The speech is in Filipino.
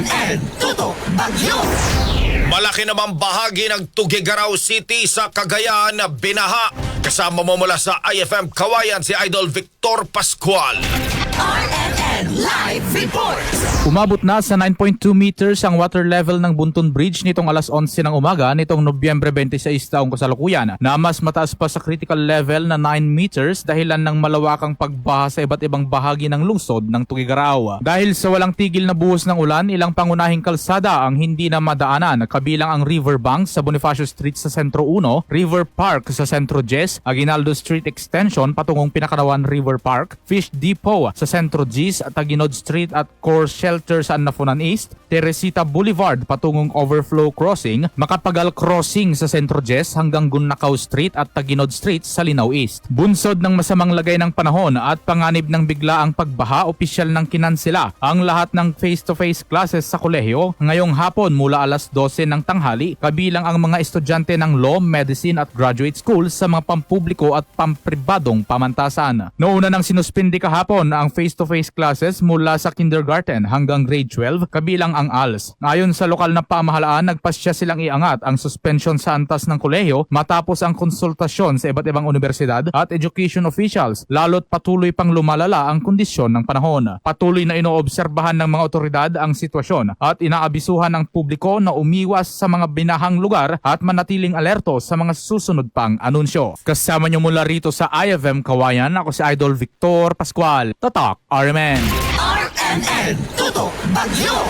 RMN Tutok Bagyo Malaki namang bahagi ng Tugigaraw City sa Cagayan na binaha. Kasama mo mula sa IFM Kawayan si Idol Victor Pascual. RMN Umabot na sa 9.2 meters ang water level ng Buntun Bridge nitong alas 11 ng umaga nitong Nobyembre 26 taong kasalukuyan na mas mataas pa sa critical level na 9 meters dahilan ng malawakang pagbaha sa iba't ibang bahagi ng lungsod ng Tugigaraw. Dahil sa walang tigil na buhos ng ulan, ilang pangunahing kalsada ang hindi na madaanan kabilang ang Riverbank sa Bonifacio Street sa Sentro 1, River Park sa Sentro 10, Aguinaldo Street Extension patungong Pinakarawan River Park, Fish Depot sa Sentro Gis, Taginod Street at Core Shelter sa Anafunan East, Teresita Boulevard patungong Overflow Crossing, Makapagal Crossing sa Sentro Gis hanggang Gunnakaw Street at Taginod Street sa Linao East. Bunsod ng masamang lagay ng panahon at panganib ng biglaang pagbaha, opisyal ng kinansela ang lahat ng face-to-face classes sa kolehiyo ngayong hapon mula alas 12 ng tanghali kabilang ang mga estudyante ng law, medicine at graduate schools sa mga pampubliko at pampribadong pamantasan. Nouna nang sinuspindi kahapon ang face-to-face classes mula sa kindergarten hanggang grade 12 kabilang ang ALS. Ayon sa lokal na pamahalaan, nagpasya silang iangat ang suspension sa antas ng kolehiyo matapos ang konsultasyon sa iba't ibang universidad at education officials lalo't patuloy pang lumalala ang kondisyon ng panahon. Patuloy na inoobserbahan ng mga otoridad ang sitwasyon at inaabisuhan ng publiko na umiwas sa mga binahang lugar at manatiling alerto sa mga susunod pang anunsyo. Kasama niyo mula rito sa IFM Kawayan, ako si Idol Victor Pascual. Tatak, RMN. RMN Tutok Bagyo